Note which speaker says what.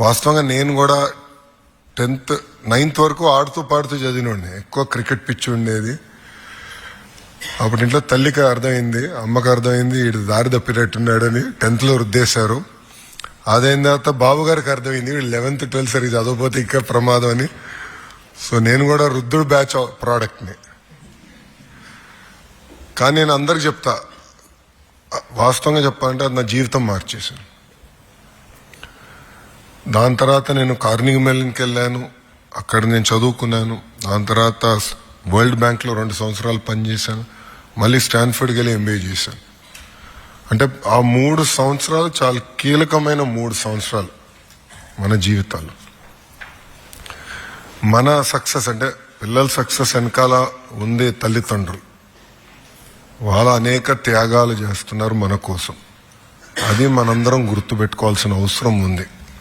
Speaker 1: వాస్తవంగా నేను కూడా టెన్త్ నైన్త్ వరకు ఆడుతూ పాడుతూ చదివినోడిని. ఎక్కువ క్రికెట్ పిచ్చి ఉండేది. అప్పుడు ఇంట్లో తల్లికి అర్థమైంది అమ్మకి అర్థమైంది వీడు దారి తప్పినట్టున్నాడని టెన్త్లో రుద్దేశారు. అదైన తర్వాత బాబు గారికి అర్థమైంది వీడు లెవెన్త్ ట్వెల్త్ సరిగ్గా చదవకపోతే ఇంకా ప్రమాదం అని. సో నేను కూడా రుద్దుడు బ్యాచ్ ప్రోడక్ట్ని. కానీ నేను అందరికి చెప్తా వాస్తవంగా చెప్పాలంటే అది నా జీవితం మార్చేసాను దాని తర్వాత నేను కార్నింగ్ మెల్లన్కి వెళ్ళాను అక్కడ నేను చదువుకున్నాను. దాని తర్వాత వరల్డ్ బ్యాంక్లో రెండు సంవత్సరాలు పనిచేశాను. మళ్ళీ స్టాన్ఫర్డ్కి వెళ్ళి ఎంబీఏ చేశాను. అంటే ఆ మూడు సంవత్సరాలు చాలా కీలకమైన మూడు సంవత్సరాలు మన జీవితాలు. మన సక్సెస్ అంటే పిల్లల సక్సెస్ వెనకాల ఉంది తల్లిదండ్రులు. వాళ్ళు అనేక త్యాగాలు చేస్తున్నారు మన కోసం. అది మనందరం గుర్తుపెట్టుకోవాల్సిన అవసరం ఉంది.